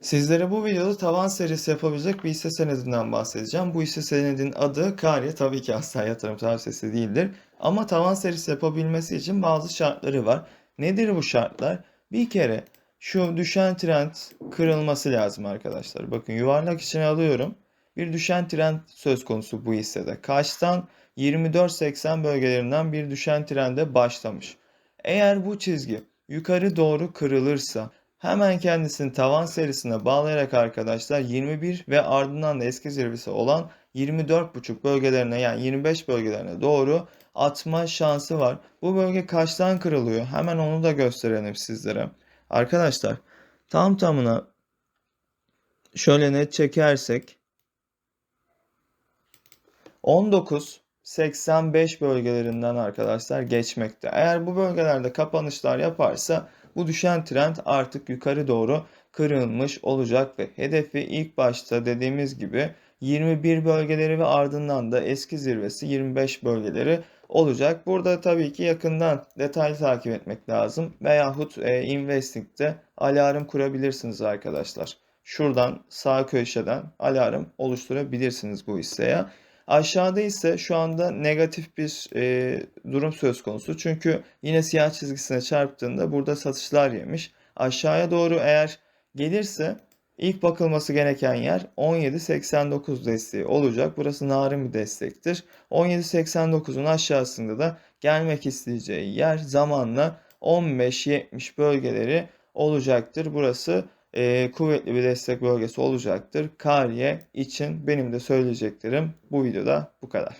Sizlere bu videoda tavan serisi yapabilecek bir hisse senedinden bahsedeceğim. Bu hisse senedinin adı Karya tabii ki asla yatırım tavsiyesi değildir. Ama tavan serisi yapabilmesi için bazı şartları var. Nedir bu şartlar? Bir kere şu düşen trend kırılması lazım arkadaşlar. Bakın yuvarlak içine alıyorum. Bir düşen trend söz konusu bu hissede. Kaçtan 24.80 bölgelerinden bir düşen trende başlamış. Eğer bu çizgi yukarı doğru kırılırsa hemen kendisini tavan serisine bağlayarak arkadaşlar 21 ve ardından da eski zirvesi olan 24.5 bölgelerine yani 25 bölgelerine doğru atma şansı var. Bu bölge kaçtan kırılıyor? Hemen onu da gösterelim sizlere. Arkadaşlar tam tamına şöyle net çekersek 19.85 bölgelerinden arkadaşlar geçmekte. Eğer bu bölgelerde kapanışlar yaparsa bu düşen trend artık yukarı doğru kırılmış olacak ve hedefi ilk başta dediğimiz gibi 21 bölgeleri ve ardından da eski zirvesi 25 bölgeleri olacak. Burada tabii ki yakından detaylı takip etmek lazım veyahut e, Investing'de alarm kurabilirsiniz arkadaşlar. Şuradan sağ köşeden alarm oluşturabilirsiniz bu hisseye. Aşağıda ise şu anda negatif bir e, durum söz konusu. Çünkü yine siyah çizgisine çarptığında burada satışlar yemiş. Aşağıya doğru eğer gelirse ilk bakılması gereken yer 17.89 desteği olacak. Burası narin bir destektir. 17.89'un aşağısında da gelmek isteyeceği yer zamanla 15.70 bölgeleri olacaktır. Burası e, kuvvetli bir destek bölgesi olacaktır. Kariye için benim de söyleyeceklerim bu videoda bu kadar.